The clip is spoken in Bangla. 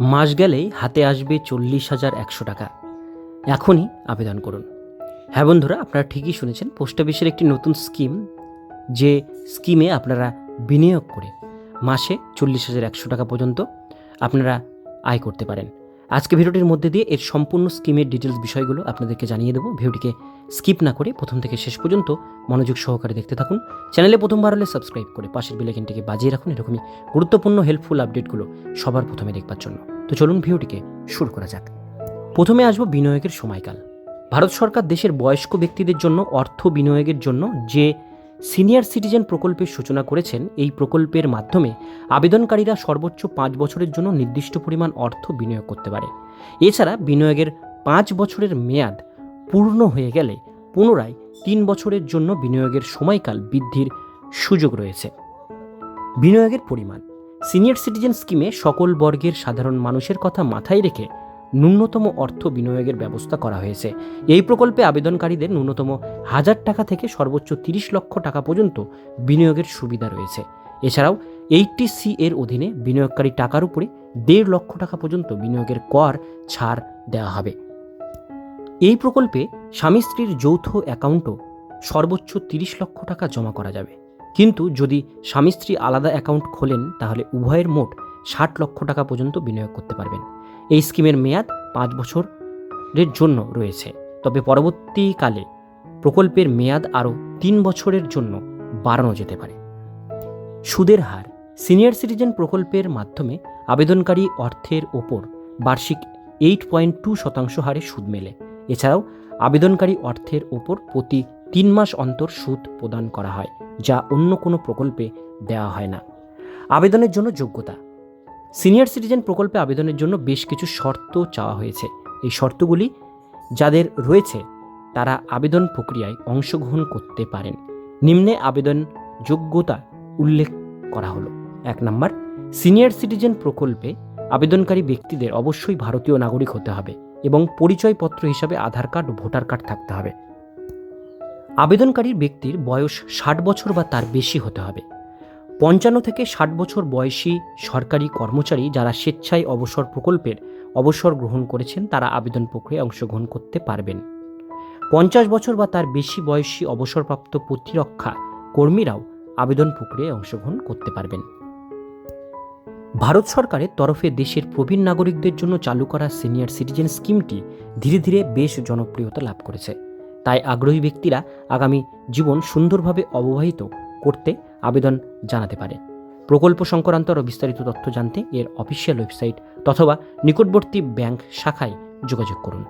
মাস গেলেই হাতে আসবে চল্লিশ হাজার একশো টাকা। এখনই আবেদন করুন। হ্যাঁ বন্ধুরা, আপনারা ঠিকই শুনেছেন, পোস্ট অফিসের একটি নতুন স্কিম, যে স্কিমে আপনারা বিনিয়োগ করে মাসে চল্লিশ হাজার একশো টাকা পর্যন্ত আপনারা আয় করতে পারেন। আজকে ভিডিওটির মধ্যে দিয়ে এর সম্পূর্ণ স্কিমের ডিটেলস বিষয়গুলো আপনাদেরকে জানিয়ে দেবো। ভিডিওটিকে স্কিপ না করে প্রথম থেকে শেষ পর্যন্ত মনোযোগ সহকারে দেখতে থাকুন। চ্যানেলে প্রথমবার হলে সাবস্ক্রাইব করে পাশের বেলাইকনটিকে বাজিয়ে রাখুন। এরকমই গুরুত্বপূর্ণ হেল্পফুল আপডেটগুলো সবার প্রথমে দেখবার জন্য। তো চলুন ভিডিওটিকে শুরু করা যাক। প্রথমে আসব বিনিয়োগের সময়কাল। ভারত সরকার দেশের বয়স্ক ব্যক্তিদের জন্য অর্থ বিনিয়োগের জন্য যে সিনিয়র সিটিজেন প্রকল্পের সূচনা করেছেন, এই প্রকল্পের মাধ্যমে আবেদনকারীরা সর্বোচ্চ পাঁচ বছরের জন্য নির্দিষ্ট পরিমাণ অর্থ বিনিয়োগ করতে পারে। এছাড়া বিনিয়োগের পাঁচ বছরের মেয়াদ পূর্ণ হয়ে গেলে পুনরায় তিন বছরের জন্য বিনিয়োগের সময়কাল বৃদ্ধির সুযোগ রয়েছে। বিনিয়োগের পরিমাণ। সিনিয়র সিটিজেন স্কিমে সকল বর্গের সাধারণ মানুষের কথা মাথায় রেখে ন্যূনতম অর্থ বিনিয়োগের ব্যবস্থা করা হয়েছে। এই প্রকল্পে আবেদনকারীদের ন্যূনতম হাজার টাকা থেকে সর্বোচ্চ তিরিশ লক্ষ টাকা পর্যন্ত বিনিয়োগের সুবিধা রয়েছে। এছাড়াও এইটটি সি এর অধীনে বিনিয়োগকারী টাকার উপরে দেড় লক্ষ টাকা পর্যন্ত বিনিয়োগের কর ছাড় দেওয়া হবে। এই প্রকল্পে স্বামী স্ত্রীর যৌথ অ্যাকাউন্টও সর্বোচ্চ তিরিশ লক্ষ টাকা জমা করা যাবে। কিন্তু যদি স্বামী স্ত্রী আলাদা অ্যাকাউন্ট খোলেন, তাহলে উভয়ের মোট ষাট লক্ষ টাকা পর্যন্ত বিনিয়োগ করতে পারবেন। এই স্কিমের মেয়াদ পাঁচ বছরের জন্য রয়েছে। তবে পরবর্তীকালে প্রকল্পের মেয়াদ আরও তিন বছরের জন্য বাড়ানো যেতে পারে। সুদের হার। সিনিয়র সিটিজেন প্রকল্পের মাধ্যমে আবেদনকারী অর্থের ওপর বার্ষিক এইট পয়েন্ট টু শতাংশ হারে সুদ মেলে। এছাড়াও আবেদনকারী অর্থের ওপর প্রতি তিন মাস অন্তর সুদ প্রদান করা হয়, যা অন্য কোনো প্রকল্পে দেওয়া হয় না। আবেদনের জন্য যোগ্যতা। সিনিয়র সিটিজেন প্রকল্পে আবেদনের জন্য বেশ কিছু শর্ত চাওয়া হয়েছে। এই শর্তগুলি যাদের রয়েছে, তারা আবেদন প্রক্রিয়ায় অংশগ্রহণ করতে পারেন। নিম্নে আবেদন যোগ্যতা উল্লেখ করা হলো। এক নম্বর, সিনিয়র সিটিজেন প্রকল্পে আবেদনকারী ব্যক্তিদের অবশ্যই ভারতীয় নাগরিক হতে হবে এবং পরিচয়পত্র হিসাবে আধার কার্ড ও ভোটার কার্ড থাকতে হবে। আবেদনকারী ব্যক্তির বয়স ষাট বছর বা তার বেশি হতে হবে। পঞ্চান্ন থেকে ষাট বছর বয়সী সরকারি কর্মচারী যারা স্বেচ্ছায় অবসর প্রকল্পের অবসর গ্রহণ করেছেন, তারা আবেদন প্রক্রিয়ায় অংশগ্রহণ করতে পারবেন। পঞ্চাশ বছর বা তার বেশি বয়সী অবসরপ্রাপ্ত প্রতিরক্ষা কর্মীরাও আবেদন প্রক্রিয়ায় অংশগ্রহণ করতে পারবেন। ভারত সরকারের তরফে দেশের প্রবীণ নাগরিকদের জন্য চালু করা সিনিয়র সিটিজেন স্কিমটি ধীরে ধীরে বেশ জনপ্রিয়তা লাভ করেছে। তাই আগ্রহী ব্যক্তিরা আগামী জীবন সুন্দরভাবে অববাহিত করতে আবেদন জানাতে পারে। প্রকল্প সংক্রান্ত আরও বিস্তারিত তথ্য জানতে এর অফিসিয়াল ওয়েবসাইট অথবা নিকটবর্তী ব্যাংক শাখায় যোগাযোগ করুন।